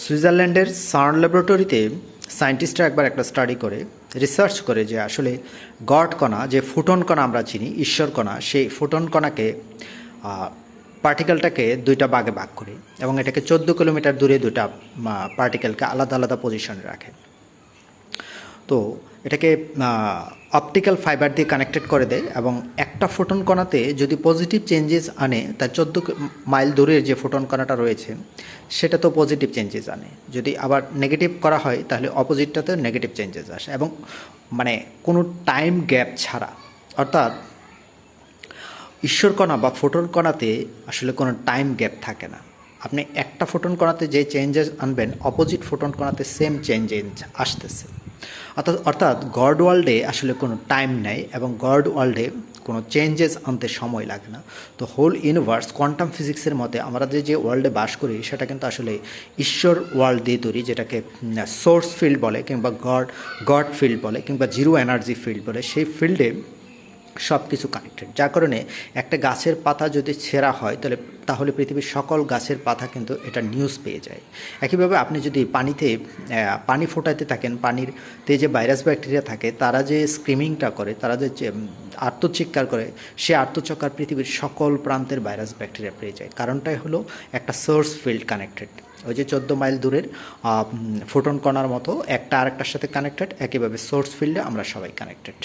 সুইজারল্যান্ডের সার্ন ল্যাবরেটরিতে সায়েন্টিস্টরা একবার একটা স্টাডি করে, রিসার্চ করে যে আসলে গড কণা, যে ফুটন কণা আমরা চিনি, ঈশ্বর কণা, সেই ফুটন কণাকে পার্টিকেলটাকে দুইটা ভাগে ভাগ করে এবং এটাকে চোদ্দ কিলোমিটার দূরে দুটা পার্টিকেলকে আলাদা আলাদা পজিশনে রাখে। তো এটাকে অপটিক্যাল ফাইবার দিয়ে কানেক্টেড করে দেয় এবং একটা ফোটন কণাতে যদি পজিটিভ চেঞ্জেস আনে, তার চোদ্দ মাইল দূরের যে ফোটন কণাটা রয়েছে সেটা তো পজিটিভ চেঞ্জেস আনে। যদি আবার নেগেটিভ করা হয়, তাহলে অপোজিটটাতে নেগেটিভ চেঞ্জেস আসে এবং মানে কোনো টাইম গ্যাপ ছাড়া। অর্থাৎ ঈশ্বর কণা বা ফোটন কণাতে আসলে কোনো টাইম গ্যাপ থাকে না। আপনি একটা ফোটন কণাতে যে চেঞ্জেস আনবেন অপোজিট ফোটন কণাতে সেম চেঞ্জেস আসতেছে। অর্থাৎ অর্থাৎ গড ওয়ার্ল্ডে আসলে কোনো টাইম নেই এবং গড ওয়ার্ল্ডে কোনো চেঞ্জেস আনতে সময় লাগে না। তো হোল ইউনিভার্স কোয়ান্টাম ফিজিক্সের মতে আমরা যে যে ওয়ার্ল্ডে বাস করি, সেটা কিন্তু আসলে ঈশ্বর ওয়ার্ল্ড দিয়ে তৈরি, যেটাকে সোর্স ফিল্ড বলে কিংবা গড গড ফিল্ড বলে কিংবা জিরো এনার্জি ফিল্ড বলে। সেই ফিল্ডে সব কিছু কানেক্টেড যার কারণে একটা গাছের পাতা যদি ছেঁড়া হয় তাহলে তাহলে পৃথিবীর সকল গাছের পাতা কিন্তু এটা নিউজ পেয়ে যায়। একইভাবে আপনি যদি পানিতে পানি ফোটাতে থাকেন পানিরতে যে ভাইরাস ব্যাকটেরিয়া থাকে তারা যে স্ক্রিমিংটা করে তারা যে যে, আত্মচিৎকার করে সে আত্মচকার পৃথিবীর সকল প্রান্তের ভাইরাস ব্যাকটেরিয়া পেয়ে যায়। কারণটাই হলো একটা সোর্স ফিল্ড কানেক্টেড ওই যে চোদ্দ মাইল দূরের ফোটন কণার মতো একটা আরেকটার সাথে কানেক্টেড একইভাবে সোর্স ফিল্ডে আমরা সবাই কানেক্টেড